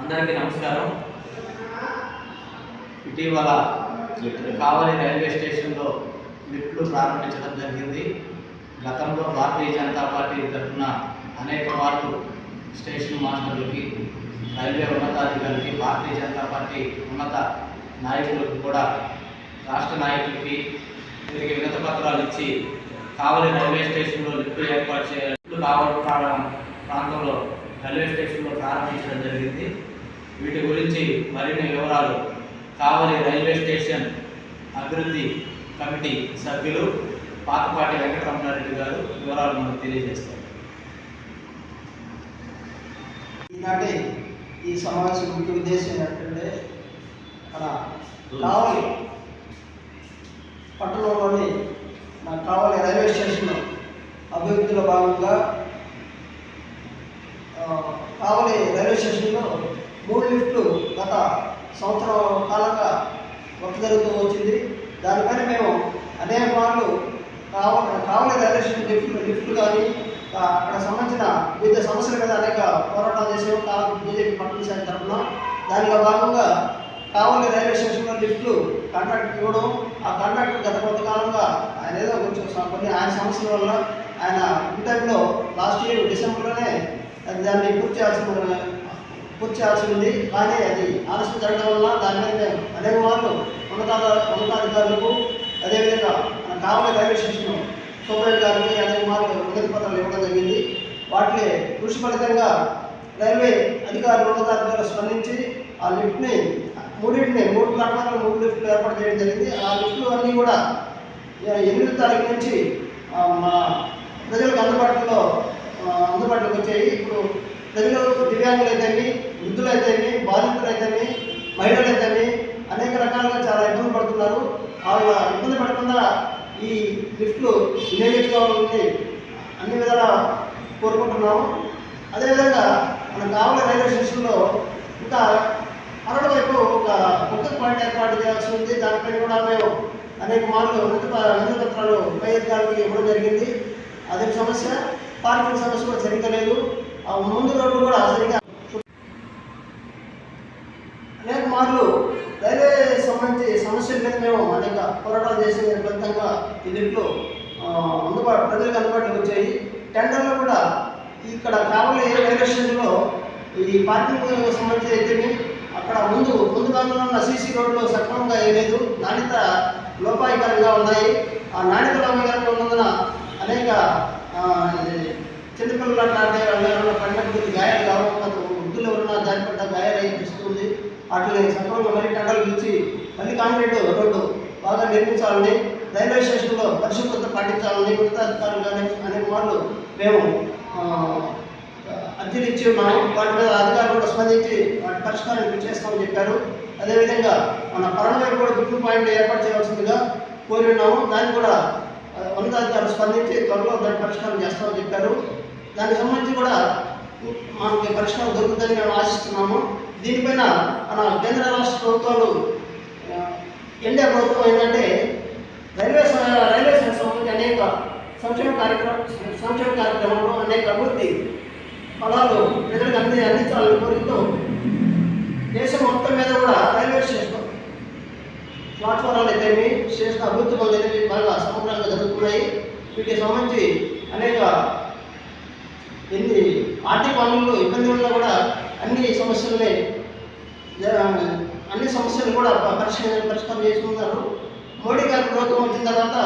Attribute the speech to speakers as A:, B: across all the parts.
A: అందరికీ నమస్కారం. ఇటీవల కావలి రైల్వే స్టేషన్లో లిఫ్ట్లు ప్రారంభించడం జరిగింది. గతంలో భారతీయ జనతా పార్టీ తరఫున అనేక మార్లు స్టేషన్ మాస్టర్లకి రైల్వే ఉన్నతాధికారులకి భారతీయ జనతా పార్టీ ఉన్నత నాయకులకు కూడా రాష్ట్ర నాయకులకి వీరికి వినత పత్రాలు ఇచ్చి కావలి రైల్వే స్టేషన్లో లిఫ్ట్ ఏర్పాటు చేయాలి కావలి ప్రాంతంలో రైల్వే స్టేషన్లో ప్రారంభించడం జరిగింది. వీటి గురించి మరిన్ని వివరాలు కావలి రైల్వే స్టేషన్ అభివృద్ధి కమిటీ సభ్యులు పాతపాటి వెంకటరమణారెడ్డి గారు వివరాలు మనకు తెలియజేస్తారు
B: ఈనాటి ఈ సమావేశం ముఖ్య ఉద్దేశం ఏంటంటే మన కావలి. పట్టణంలోని మన కావలి రైల్వే స్టేషన్ అభివృద్ధిలో భాగంగా కావలి రైల్వే స్టేషన్లో మూడు లిఫ్ట్లు గత సంవత్సరం కాలంగా వర్క్ జరుగుతూ వచ్చింది. దానిపైన మేము అనేక మార్లు కావాలి కావలి రైల్వే స్టేషన్ లిఫ్ట్లు లిఫ్ట్లు కానీ అక్కడ సంబంధించిన వివిధ సమస్యల మీద అనేక పోరాటాలు చేసాము కావాలి. బీజేపీ పట్టణ శాఖ తరఫున. దానిలో భాగంగా కావలి రైల్వే స్టేషన్లో లిఫ్ట్లు కాంట్రాక్ట్ ఇవ్వడం ఆ కాంట్రాక్టర్ గత కొంతకాలంగా ఆయన ఏదో కొంచెం కొన్ని ఆయన సమస్యల వల్ల ఆయన ఇన్ టైంలో లాస్ట్ ఇయర్ డిసెంబర్లోనే అది దాన్ని పూర్తి చేయాల్సిన పూర్తి చేయాల్సి ఉంది. కానీ అది ఆలస్యం జరగడం వల్ల దాని మీద మేము అనేక వాళ్ళు ఉన్నతాధ ఉన్నతాధికారులకు అదేవిధంగా మన కావలి రైల్వే స్టేషన్ సూపర్ గారికి అనేక మార్లు వినతి పత్రాలు ఇవ్వడం జరిగింది. వాటిని కృషి ఫలితంగా రైల్వే అధికారులు ఉన్నతాధికారులు స్పందించి ఆ లిఫ్ట్ని మూడింటిని మూడు ప్లాట్ఫామ్లు మూడు లిఫ్ట్లు ఏర్పాటు చేయడం జరిగింది. ఆ లిఫ్ట్లు అన్నీ కూడా ఎనిమిది తారీఖు నుంచి మా మన ప్రజలకు అందుబాటులో అందుబాటులోకి వచ్చాయి. ఇప్పుడు ప్రజలు దివ్యాంగులు అయితేమి వృద్ధులు అయితేమి బాధితులు అయితేమి మహిళలు అయితేమి అనేక రకాలుగా చాలా ఇబ్బంది పడుతున్నారు. వాళ్ళ ఇబ్బంది పడకుండా ఈ లిఫ్ట్లు వినియోగించుకోవాలని అన్ని విధాలా కోరుకుంటున్నాము. అదేవిధంగా మన కావలి రైల్వే స్టేషన్లో ఇంకా మరొక వైపు ఒక ముఖ్య పాయింట్ ఏర్పాటు చేయాల్సి ఉంది. దానిపై కూడా మేము అనేక మార్లు వినతి ప- పత్రాలు ఇవ్వడం జరిగింది. అదే సమస్య. పార్కింగ్ సమస్య కూడా జరగలేదు ఆ ముందు రోడ్లు కూడా సరిగ్గా అనేక మార్లు రైల్వే సంబంధించి సమస్యల మీద మేము అనేక పోరాటాలు చేసే ఫలితంగా ఈ అందుబాటు ప్రజలకు అందుబాటులోకి వచ్చాయి. టెండర్లో కూడా ఇక్కడ కావాలి రైల్వే స్టేషన్లో ఈ పార్కింగ్ సంబంధించి అయితే అక్కడ ముందు ముందు భాగంలో ఉన్న సీసీ రోడ్లు సక్రమంగా వేయలేదు నాణ్యత లోపాయకరంగా ఉన్నాయి. ఆ నాణ్యత లోపాయికరంగా ఉన్నందున అనేక చిన్నపిల్లలు అట్లాంటి వాళ్ళు పండుగ గాయాలు కావచ్చు వృద్ధులు ఎవరన్నా దానిపడ్డ గాయాలు అనిపిస్తుంది వాటిని సక్రమంగా మళ్ళీ టండలు ఇచ్చి మళ్ళీ కాంక్రీట్ రోడ్డు బాగా నిర్మించాలని రైల్వే స్టేషన్లో పరిశుభ్రత పాటించాలని ఉన్నతాధికారులు కానీ అనేక వాళ్ళు మేము అర్జీలు ఇచ్చి ఉన్నాము వాటి మీద అధికారులు కూడా స్పందించి పరిష్కారం ఇచ్చేస్తామని చెప్పారు. అదేవిధంగా మన పరణ కూడా గుర్తు పాయింట్ ఏర్పాటు చేయవలసిందిగా కోరి ఉన్నాము దాన్ని కూడా ఉన్నతాధికారులు స్పందించి త్వరలో దాన్ని పరిష్కారం చేస్తామని చెప్పారు. దానికి సంబంధించి కూడా మనకి పరిష్కారం దొరుకుతుందని మేము ఆశిస్తున్నాము. దీనిపైన మన కేంద్ర రాష్ట్ర ప్రభుత్వాలు ఎన్డీఏ ప్రభుత్వం ఏంటంటే రైల్వే రైల్వే సంబంధించి అనేక సంక్షేమ కార్యక్రమం సంక్షేమ కార్యక్రమంలో అనేక అభివృద్ధి ఫలాలు ప్రజలకు అంది అందించాలని కోరుతూ దేశం మొత్తం మీద కూడా రైల్వే స్టేషన్ ప్లాట్ఫారాలు అయితేమి స్టేషన్ అభివృద్ధి పనులు అనేవి బాగా సమగ్రంగా జరుగుతున్నాయి. వీటికి సంబంధించి అనేక ఎన్ని ఆర్థిక పనులు ఇబ్బంది ఉన్నా కూడా అన్ని సమస్యల్ని అన్ని సమస్యలు కూడా పరిష్కారం పరిష్కారం చేసుకున్నారు మోడీ గారి ప్రభుత్వం వచ్చిన తర్వాత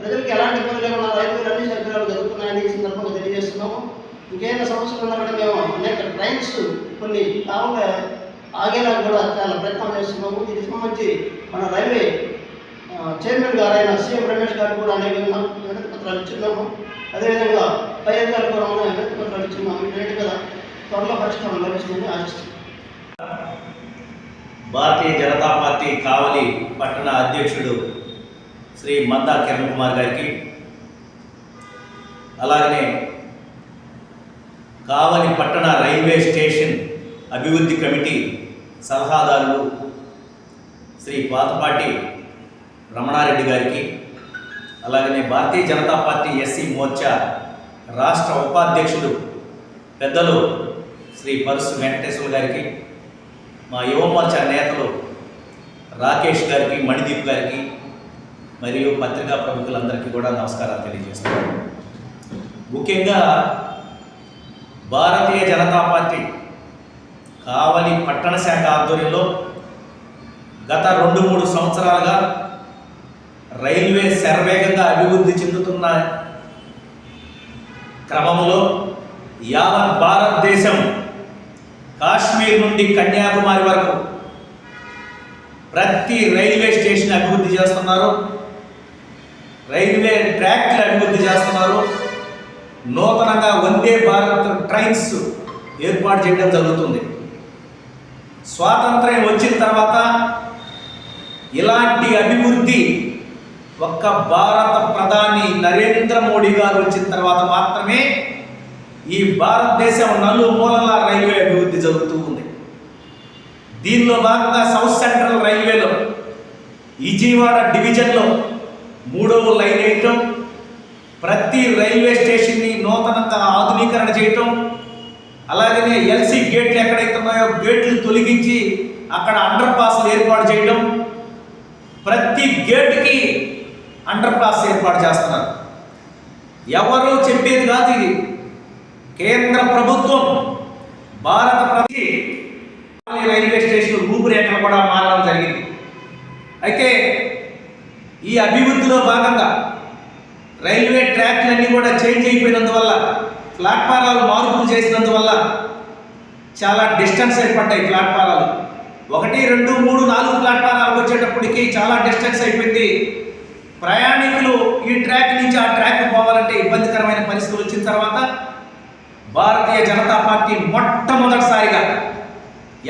B: ప్రజలకు ఎలాంటి ఇబ్బంది లేకుండా రైతులు అన్ని సౌకర్యాలు జరుగుతున్నాయని ఈ సందర్భంగా తెలియజేస్తున్నాము. ఇంకేమైనా సమస్యలు ఉన్నా కూడా మేము అనేక ట్రైన్స్ కొన్ని కావాలి ఆగేలా కూడా చాలా ప్రయత్నం చేస్తున్నాము. దీనికి సంబంధించి మన రైల్వే చైర్మన్ గారు అయిన సీఎం రమేష్ గారు కూడా అనేక విన- వినతి పత్రాలు ఇచ్చున్నాము. అదేవిధంగా పై అధికారులు కూడా మనం వినతి పత్రాలు ఇచ్చున్నాము ఇటువంటి కదా త్వరలో పరిష్కారం లభిస్తుందని ఆశిస్తున్నాం.
C: భారతీయ జనతా పార్టీ కావలి పట్టణ అధ్యక్షుడు శ్రీ మందా కిరణ్ కుమార్ గారికి అలాగనే కావలి పట్టణ రైల్వే స్టేషన్ అభివృద్ధి కమిటీ సలహాదారులు శ్రీ పాతపాటి రమణారెడ్డి గారికి అలాగనే భారతీయ జనతా పార్టీ ఎస్సీ మోర్చా రాష్ట్ర ఉపాధ్యక్షుడు పెద్దలు శ్రీ పరుసు వెంకటేశ్వర గారికి మా యువమోర్చా నేతలు రాకేష్ గారికి మణిదీప్ గారికి మరియు పత్రికా ప్రముఖులందరికీ కూడా నమస్కారాలు తెలియజేస్తున్నాను. ముఖ్యంగా భారతీయ జనతా పార్టీ కావలి పట్టణ శాఖ ఆధ్వర్యంలో గత రెండు మూడు సంవత్సరాలుగా రైల్వే శరవేగంగా అభివృద్ధి చెందుతున్న క్రమంలో యావత్ భారతదేశం కాశ్మీర్ నుండి కన్యాకుమారి వరకు ప్రతి రైల్వే స్టేషన్ అభివృద్ధి చేస్తున్నారు. రైల్వే ట్రాక్లు అభివృద్ధి చేస్తున్నారు. నూతనంగా వందే భారత్ ట్రైన్స్ ఏర్పాటు చేయడం జరుగుతుంది. స్వాతంత్ర్యం వచ్చిన తర్వాత ఇలాంటి అభివృద్ధి ఒక్క భారత ప్రధాని నరేంద్ర మోడీ గారు వచ్చిన తర్వాత మాత్రమే ఈ భారతదేశం నలుమూలల రైల్వే అభివృద్ధి జరుగుతూ ఉంది. దీనిలో భాగంగా సౌత్ సెంట్రల్ రైల్వేలో విజయవాడ డివిజన్లో మూడవ లైన్ వేయటం ప్రతి రైల్వే స్టేషన్ని నూతనంగా ఆధునీకరణ చేయటం అలాగనే ఎల్సీ గేట్లు ఎక్కడైతే ఉన్నాయో గేట్లు తొలగించి అక్కడ అండర్ పాస్లు ఏర్పాటు చేయడం ప్రతి గేట్కి అండర్ పాస్ ఏర్పాటు చేస్తున్నారు. ఎవరు చెప్పేది కాదు ఇది. కేంద్ర ప్రభుత్వం భారత ప్రతి రైల్వే స్టేషన్ రూపురేఖలు కూడా మారడం జరిగింది. అయితే ఈ అభివృద్ధిలో భాగంగా రైల్వే ట్రాక్లన్నీ కూడా చేంజ్ అయిపోయినందువల్ల ప్లాట్ఫారాలు మార్పులు చేసినందువల్ల చాలా డిస్టెన్స్ ఏర్పడ్డాయి ప్లాట్ఫారాలు. ఒకటి రెండు మూడు నాలుగు ప్లాట్ఫారాలు వచ్చేటప్పటికి చాలా డిస్టెన్స్ అయిపోయింది. ప్రయాణికులు ఈ ట్రాక్ నుంచి ఆ ట్రాక్ పోవాలంటే ఇబ్బందికరమైన పరిస్థితులు వచ్చిన తర్వాత భారతీయ జనతా పార్టీ మొట్టమొదటిసారిగా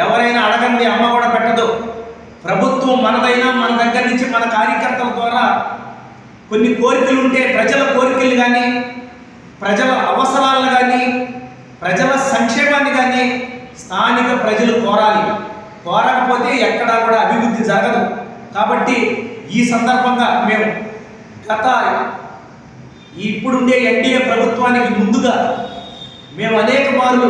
C: ఎవరైనా అడగండి అమ్మ కూడా పెట్టదు. ప్రభుత్వం మనదైనా మన దగ్గర నుంచి మన కార్యకర్తల ద్వారా కొన్ని కోరికలు ఉంటే ప్రజల కోరికలు కానీ ప్రజల అవసరాలను కానీ ప్రజల సంక్షేమాన్ని కానీ స్థానిక ప్రజలు కోరాలి. కోరకపోతే ఎక్కడా కూడా అభివృద్ధి జరగదు. కాబట్టి ఈ సందర్భంగా మేము గత ఇప్పుడుండే ఎన్డీఏ ప్రభుత్వానికి ముందుగా మేము అనేక మార్లు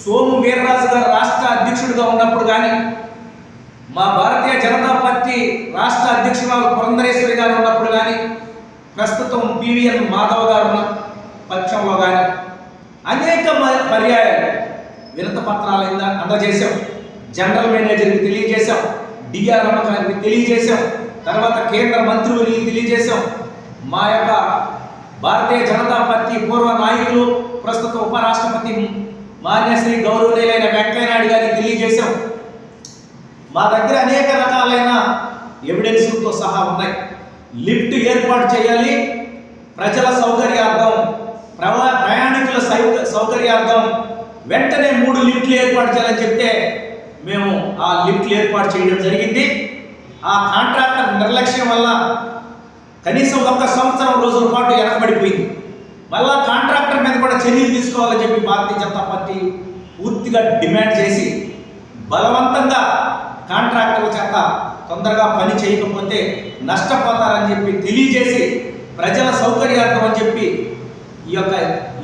C: సోము వీర్రాజు గారు రాష్ట్ర అధ్యక్షుడిగా ఉన్నప్పుడు కానీ మా భారతీయ జనతా పార్టీ రాష్ట్ర అధ్యక్షురాలు పురంధరేశ్వరి గారు ఉన్నప్పుడు కానీ ప్రస్తుతం పివిఎన్ మాధవ్ గారు ఉన్నారు. పక్షంలో కానీ అనేక పర్యాయాలు వినత పత్రాలు అందజేశాం. జనరల్ మేనేజర్కి తెలియజేశాం. డిఆర్ రమ గారికి తెలియజేశాం. తర్వాత కేంద్ర మంత్రులకి తెలియజేశాం. మా యొక్క భారతీయ జనతా పార్టీ పూర్వ నాయకులు ప్రస్తుత ఉపరాష్ట్రపతి మాన్యశ్రీ గౌరవనీయులైన వెంకయ్యనాయుడు గారికి తెలియజేశాం. మా దగ్గర అనేక రకాలైన ఎవిడెన్స్లతో సహా ఉన్నాయి. లిఫ్ట్ ఏర్పాటు చేయాలి ప్రజల సౌకర్యార్థం ప్రవా ప్రయాణికుల సౌక సౌకర్యార్థం వెంటనే మూడు లిఫ్ట్లు ఏర్పాటు చేయాలని చెప్తే మేము ఆ లిఫ్ట్లు ఏర్పాటు చేయడం జరిగింది. ఆ కాంట్రాక్టర్ నిర్లక్ష్యం వల్ల కనీసం ఒక్క సంవత్సరం రోజుల పాటు వెనకబడిపోయింది మళ్ళా కాంట్రాక్టర్ మీద కూడా చర్యలు తీసుకోవాలని చెప్పి భారతీయ జనతా పార్టీ పూర్తిగా డిమాండ్ చేసి బలవంతంగా కాంట్రాక్టర్ల చేత తొందరగా పని చేయకపోతే నష్టపోతారని చెప్పి తెలియజేసి ప్రజల సౌకర్యార్థం అని చెప్పి ఈ యొక్క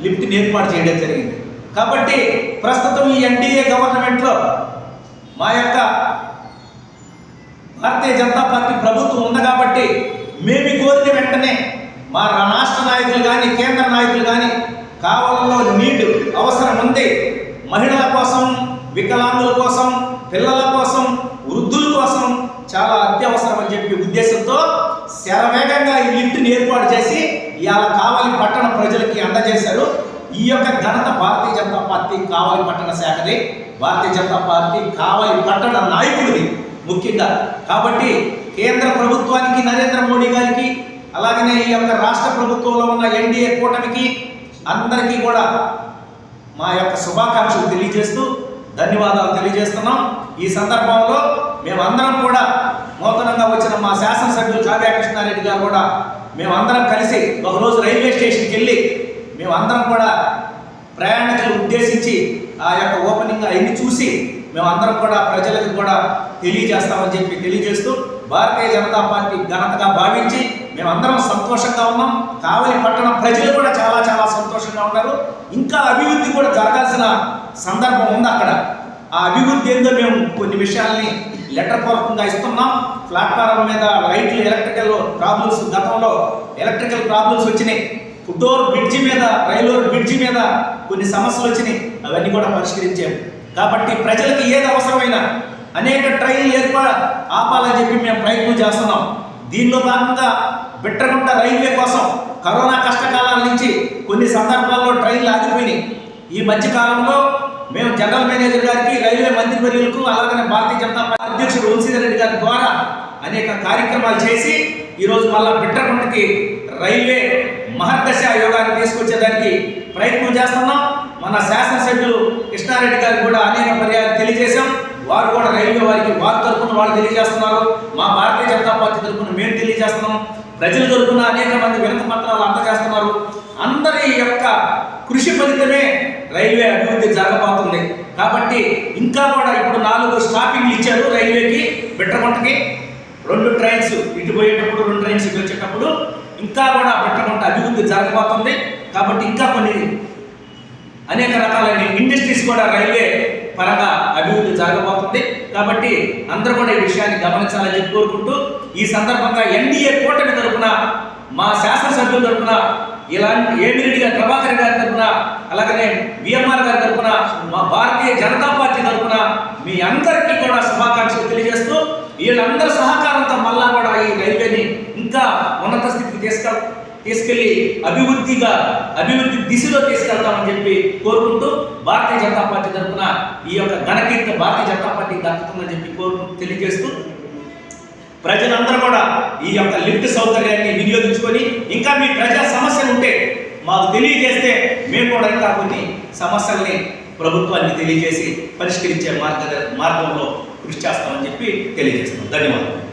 C: లిఫ్ట్ని ఏర్పాటు చేయడం జరిగింది. కాబట్టి ప్రస్తుతం ఈ ఎన్డీఏ గవర్నమెంట్లో మా యొక్క భారతీయ జనతా పార్టీ ప్రభుత్వం ఉంది కాబట్టి మేము కోరిన వెంటనే మా రాష్ట్ర నాయకులు కానీ కేంద్ర నాయకులు కానీ కావాలలో నీడు అవసరం ఉంది. మహిళల కోసం వికలాంగుల కోసం పిల్లల కోసం వృద్ధుల కోసం చాలా అత్యవసరం అని చెప్పి ఉద్దేశంతో శరవేగంగా ఈ లిఫ్ట్ని ఏర్పాటు చేసి ఇవాళ కావలి పట్టణ ప్రజలకి అందజేశారు. ఈ యొక్క ఘనత భారతీయ జనతా పార్టీ కావలి పట్టణ శాఖది. భారతీయ జనతా పార్టీ కావలి పట్టణ నాయకుడిది ముఖ్యంగా. కాబట్టి కేంద్ర ప్రభుత్వానికి నరేంద్ర మోడీ గారికి అలాగనే ఈ యొక్క రాష్ట్ర ప్రభుత్వంలో ఉన్న ఎన్డీఏ కూటమికి అందరికీ కూడా మా యొక్క శుభాకాంక్షలు తెలియజేస్తూ ధన్యవాదాలు తెలియజేస్తున్నాం. ఈ సందర్భంలో మేమందరం కూడా నూతనంగా వచ్చిన మా శాసనసభ్యులు కావ్యకృష్ణారెడ్డి గారు కూడా మేమందరం కలిసి ఒకరోజు రైల్వే స్టేషన్కి వెళ్ళి మేమందరం కూడా ప్రయాణికులు ఉద్దేశించి ఆ యొక్క ఓపెనింగ్ అవన్నీ చూసి మేమందరం కూడా ప్రజలకు కూడా తెలియజేస్తామని చెప్పి తెలియజేస్తూ భారతీయ జనతా పార్టీ ఘనతగా భావించి మేమందరం సంతోషంగా ఉన్నాం. కావలి పట్టణ ప్రజలు కూడా చాలా చాలా సంతోషంగా ఉన్నారు. ఇంకా అభివృద్ధి కూడా జరగాల్సిన సందర్భం ఉంది అక్కడ. ఆ అభివృద్ధి ఏందో మేము కొన్ని విషయాల్ని లెటర్ పూర్వకంగా ఇస్తున్నాం. ప్లాట్ఫారం మీద లైట్లు ఎలక్ట్రికల్ ప్రాబ్లమ్స్ గతంలో ఎలక్ట్రికల్ ప్రాబ్లమ్స్ వచ్చినాయి. ఫుటోర్ బ్రిడ్జి మీద రైల్వే బ్రిడ్జి మీద కొన్ని సమస్యలు వచ్చినాయి. అవన్నీ కూడా పరిష్కరించాము. కాబట్టి ప్రజలకు ఏది అవసరమైనా అనేక ట్రైన్లు ఏర్పా ఆపాలని చెప్పి మేము ప్రయత్నం చేస్తున్నాం. దీనిలో భాగంగా బిట్టగుంట రైల్వే కోసం కరోనా కష్టకాలాల నుంచి కొన్ని సందర్భాల్లో ట్రైన్లు ఆగిపోయినాయి. ఈ మధ్యకాలంలో మేము జనరల్ మేనేజర్ గారికి రైల్వే మంత్రి వర్యులకు అలాగనే భారతీయ జనతా పార్టీ అధ్యక్షుడు వంశీధర్ రెడ్డి గారి ద్వారా అనేక కార్యక్రమాలు చేసి ఈరోజు మళ్ళా బిట్రగుంటకి రైల్వే మహర్దశ యోగాన్ని తీసుకొచ్చేదానికి ప్రయత్నం చేస్తున్నాం. మన శాసనసభ్యులు కృష్ణారెడ్డి గారికి కూడా అనేక పర్యాలు తెలియజేశాం. వారు కూడా రైల్వే వారికి వారి తరపున వాళ్ళు తెలియజేస్తున్నారు. మా భారతీయ జనతా పార్టీ తరపున మేము తెలియజేస్తున్నాం. ప్రజల తరపున అనేక మంది వినతి పత్రాలు అందజేస్తున్నారు. అందరి యొక్క కృషి ఫలితమే రైల్వే అభివృద్ధి జరగబోతుంది. కాబట్టి ఇంకా కూడా ఇప్పుడు నాలుగు స్టాపింగ్లు ఇచ్చారు రైల్వేకి బిట్రగుంటకి రెండు ట్రైన్స్ ఇటు పోయేటప్పుడు రెండు ట్రైన్స్ ఇటు వచ్చేటప్పుడు ఇంకా కూడా బిట్రగుంట అభివృద్ధి జరగబోతుంది. కాబట్టి ఇంకా కొన్ని అనేక రకాలైన ఇండస్ట్రీస్ కూడా రైల్వే పరంగా అభివృద్ధి జరగబోతుంది. కాబట్టి అందరూ కూడా ఈ విషయాన్ని గమనించాలని చెప్పి కోరుకుంటూ ఈ సందర్భంగా ఎన్డీఏ కూటమి తరపున మా శాసనసభ్యుల తరపున ఇలాంటి ఏమిరెడ్డి గారి ప్రభాకర్ గారి తరపున అలాగనే విఎంఆర్ గారి తరపున మా భారతీయ జనతా పార్టీ తరపున మీ అందరికీ కూడా శుభాకాంక్షలు తెలియజేస్తూ వీళ్ళందరి సహకారంతో మళ్ళా కూడా ఈ రైల్వేని ఇంకా ఉన్నత స్థితికి తీసుకెళ్ తీసుకెళ్ళి అభివృద్ధిగా అభివృద్ధి దిశలో తీసుకెళ్తామని చెప్పి కోరుకుంటూ భారతీయ జనతా పార్టీ తరఫున ఈ యొక్క ఘనకీర్తి భారతీయ జనతా పార్టీకి దక్కుతుందని చెప్పి కోరుకుంటూ తెలియజేస్తూ ప్రజలందరూ కూడా ఈ యొక్క లిఫ్ట్ సౌకర్యాన్ని వినియోగించుకొని ఇంకా మీ ప్రజా సమస్యలు ఉంటే మాకు తెలియజేస్తే మేము కూడా ఇంకా కొన్ని సమస్యల్ని ప్రభుత్వాన్ని తెలియజేసి పరిష్కరించే మార్గ మార్గంలో కృషి చేస్తామని చెప్పి తెలియజేస్తున్నాం. ధన్యవాదాలు.